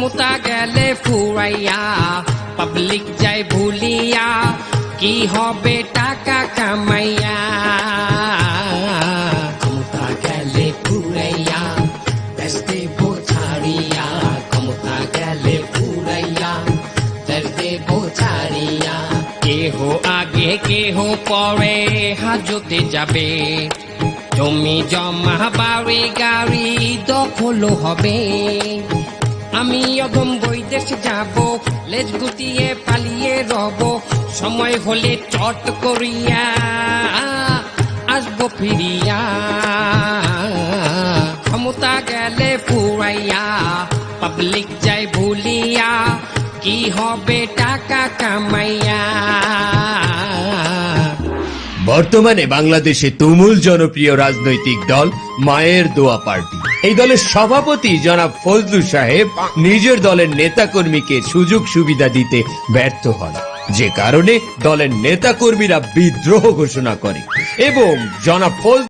ক্ষমতা গেলে ফুরাইয়া পাবলিক যায় ভুলিয়া কি হবে টাকা কামাইয়া ক্ষমতা গেলে ফুরাইয়া ব্যস্তে বোঝারিয়া ক্ষমতা গেলে ফুরাইয়া ব্যস্তে বোঝারিয়া কেহ আগে কেহ পরে হাজতে যাবে জমি জমা বাড়ি গাড়ি দখল হবে আমি অগম বৈদেশ যাব, লেজ গুটিয়ে পালিয়ে রব। সময় হলে চট করিয়া আসব ফিরিয়া। ক্ষমতা গেলে ফুরাইয়া পাবলিক যাই ভুলিয়া কি হবে টাকা কামাইয়া? বর্তমানে বাংলাদেশে তুমুল জনপ্রিয় রাজনৈতিক দল মায়ের দোয়া পার্টি। এই দলের সভাপতি জনাব ফজলু সাহেব নিজের দলের নেতাকর্মীকে সুযোগ সুবিধা দিতে ব্যর্থ হন। যে কারণে দলের নেতাকর্মীরা বিদ্রোহ ঘোষণা করে। এবং জনাব